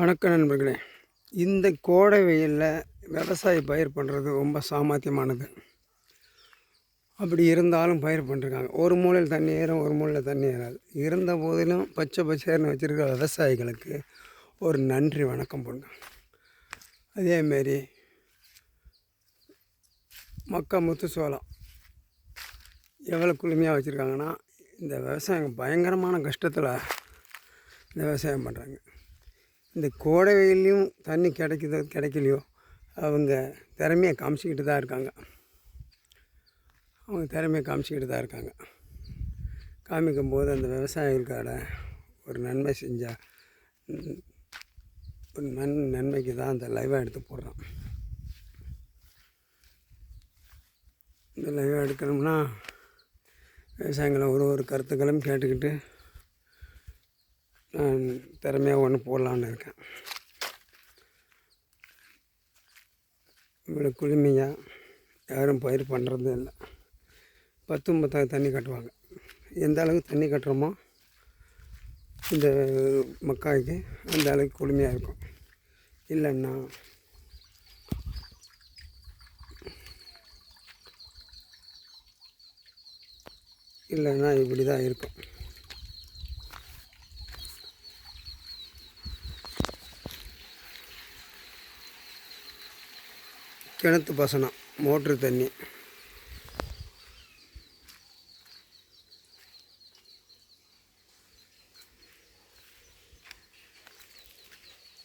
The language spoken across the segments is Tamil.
வணக்கம் நண்பர்களே. இந்த கோடை வெயிலில் விவசாய பயிர் பண்ணுறது ரொம்ப சாமர்த்தியமானது. அப்படி இருந்தாலும் பயிர் பண்ணிருக்காங்க ஒரு மூலையில் தண்ணி ஏறும் ஒரு மூலையில் தண்ணி ஏறாது. இருந்த போதிலும் பச்சை பச்சைன்னு வச்சுருக்க விவசாயிகளுக்கு ஒரு நன்றி வணக்கம் பண்ணும் அதேமாரி மக்கா முத்து சோளம் எவ்வளோ குளுமையாக வச்சுருக்காங்கன்னா இந்த விவசாயம் பயங்கரமான கஷ்டத்தில் இந்த விவசாயம் பண்ணுறாங்க இந்த கோடை வெயிலையும் தண்ணி கிடைக்குதோ கிடைக்கலையோ அவங்க திறமையை காமிச்சிக்கிட்டு தான் இருக்காங்க. அவங்க திறமையை காமிச்சிக்கிட்டு தான் இருக்காங்க. காமிக்கும் போது அந்த விவசாயிகளுக்கான ஒரு நன்மை செஞ்சால் ஒரு நன் நன்மைக்கு தான் அந்த லைவாக எடுத்து போடுறான். இந்த லைவாக எடுக்கணும்னா விவசாயிகளை ஒரு ஒரு கருத்துக்களும் கேட்டுக்கிட்டு நான் திறமையாக ஒன்று போடலான்னு இருக்கேன். இவ்வளோ குளுமையாக யாரும் பயிர் பண்ணுறதும் இல்லை. பத்தும் பத்தாவது தண்ணி கட்டுவாங்க. எந்த அளவுக்கு தண்ணி கட்டுறோமோ இந்த மக்காய்க்கு அந்த அளவுக்கு குளுமையாக இருக்கும். இல்லைன்னா இல்லைன்னா இப்படி தான் இருக்கும். கிணத்து பசனம் மோட்ரு தண்ணி.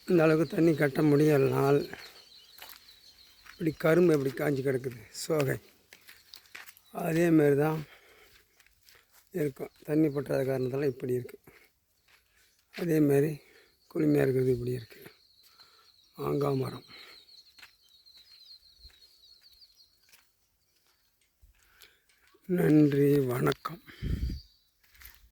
இந்த அளவுக்கு தண்ணி கட்ட முடியலனால் இப்படி கரும்பு எப்படி காஞ்சி கிடக்குது? சோகை. அதேமாரி தான் இருக்கும். தண்ணி பற்றாத காரணத்தால் இப்படி இருக்குது அதேமாரி குளுமையாக இருக்கிறது இப்படி இருக்குது மாங்காய் மரம். நன்றி வணக்கம்.